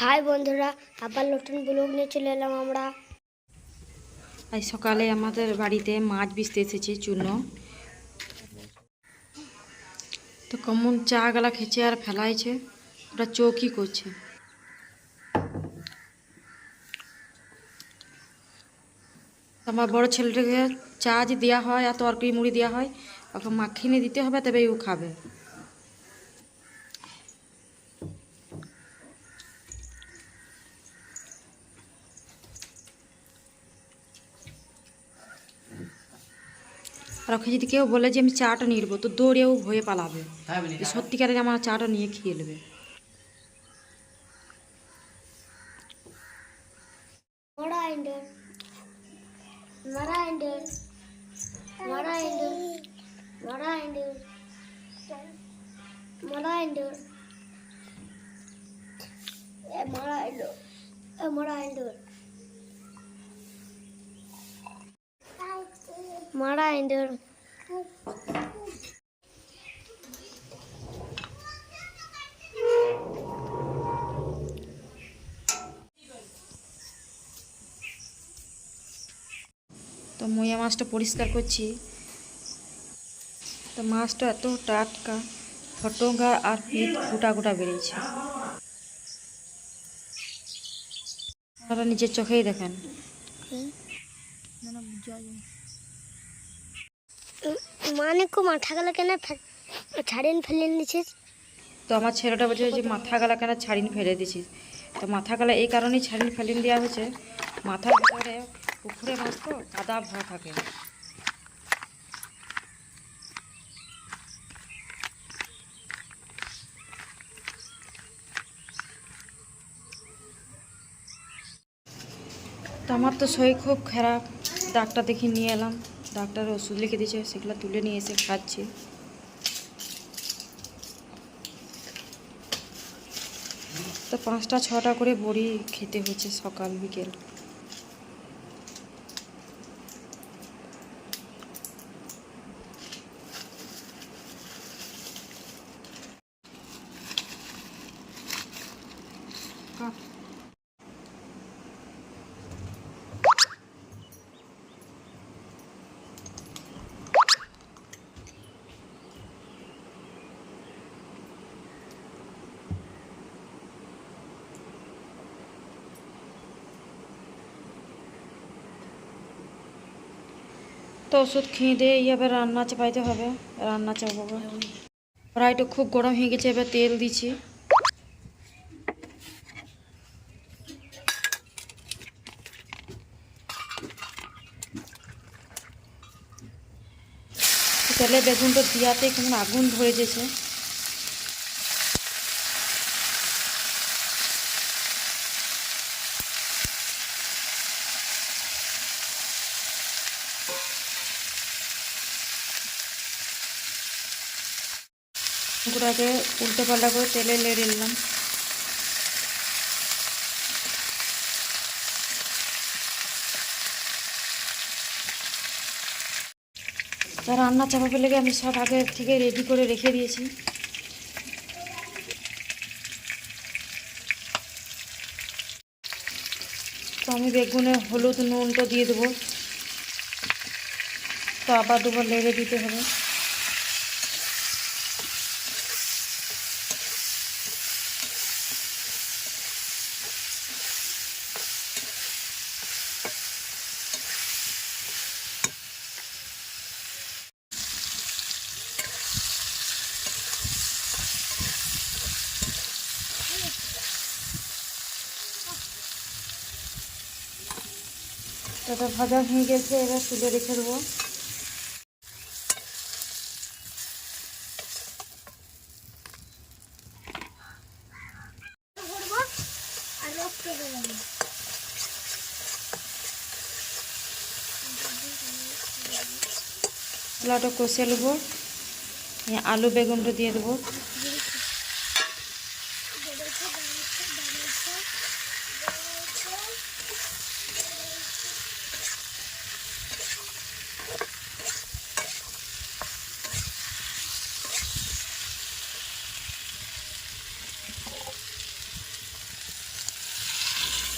High বন্ধুরা, আবার নতুন ব্লগ নিয়ে চলে এলাম আমরা। আজ সকালে আমাদের বাড়িতে মাছ বিচতে এসেছে চূর্ণ তো কেমন চা গালা খেছে আর ফেলাইছে ওটা চৌকি করছে। আমার বড় ছেলেটাকে চা যে দেওয়া হয় আর তরকারি মুড়ি দেওয়া হয়, ওকে মাখিয়ে দিতে হবে, তবে ও খাবে। আর ওকে যদি কেউ বলে যে আমি চাটা নিয়ে নেব তো দৌড়েও ভয়ে পালাবে। যে সত্যিকারের আমার চাটা নিয়ে খেয়ে নেবে। মরা মরা মরা ইন্ডোর তো মইয়া মাছটা পরিষ্কার করছি। তো মাছটা এত টাটকা ফটোগা আর পিঠ গোটা গোটা বেরিয়েছে। আপনারা নিজের চোখেই দেখেন। মানে কো মাথা গেলে কেন ছাড়িয়ে ফেলে নিছিস? তো আমার ছেলেটা বলছে যে মাথা গালা কেন ছাড়িন ফেলে দিছিস? তো মাথা গালা এই কারণেই ছাড়িন ফেলিন দেওয়া হয়েছে। মাথার ভিতরে পুকুরে মাছ তো কাদা ভরা থাকে। তো আমার তো শরীর খুব খারাপ। ডাক্তার দেখে নিয়ে এলাম। ডাক্তার ওষুধ লিখে দিয়েছে, সেগুলো তুলে নিয়ে এসে খাচ্ছে। তো পাঁচটা, ছটা করে বড়ি খেতে হচ্ছে সকাল, বিকেল। তো ওষুধ খেয়ে দিয়ে এবার রান্না চাপাইতে হবে, রান্না চাপাবো। কড়াইটা খুব গরম হয়ে গেছে, এবার তেল দিচ্ছি। তেলে বেগুনটা দিয়াতে কেমন আগুন ধরে গেছে। ওগুলোকে উল্টে পাল্টা করে তেলে লেড়ে নিলাম। তা রান্না চাপাবে লেগে আমি সব আগে থেকে রেডি করে রেখে দিয়েছি। তো আমি বেগুনে হলুদ নুনটা দিয়ে দেবো। তো আবার দুবার লেড়ে দিতে হবে। এটা ভাজা হয়ে গেছে, এবার তুলে রেখে দেবো। বেরোবে কষে নেব। আলু, বেগুনটা দিয়ে দেবো।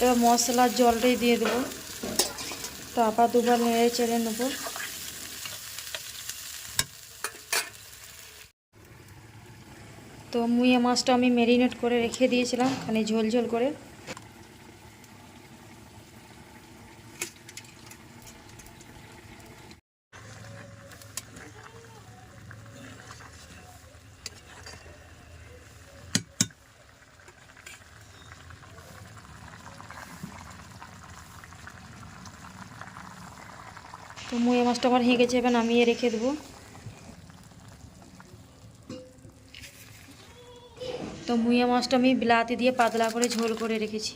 এবার মশলার জলটাই দিয়ে দেবো। তো আবার দুবার নেড়ে চেড়ে নেব। তো মুইয়া মাছটা আমি ম্যারিনেট করে রেখে দিয়েছিলাম খানি ঝোল ঝোল করে। তো মুয়ে মাছটা আমার হয়ে গেছে, এবার নামিয়ে রেখে দেবো। তো মুইয়া মাছটা আমি বিলাতি দিয়ে পাতলা করে ঝোল করে রেখেছি।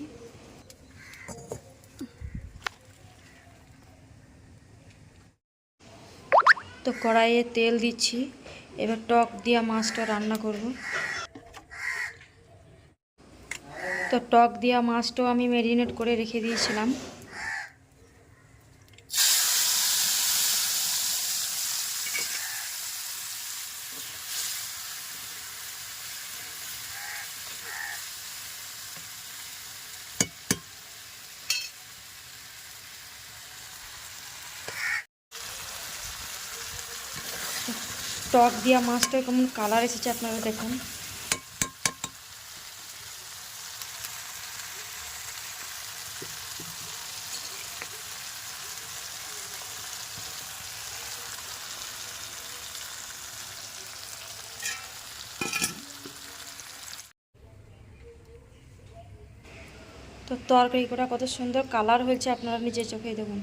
তো কড়াইয়ে তেল দিচ্ছি, এবার টক দিয়া মাছটা রান্না করব। তো টক দিয়া মাছটাও আমি ম্যারিনেট করে রেখে দিয়েছিলাম। টক দিয়া মাছটা কেমন কালার এসেছে আপনারা দেখুন। তো তরকারি কটা কত সুন্দর কালার হয়েছে আপনারা নিজের চোখেই দেখুন।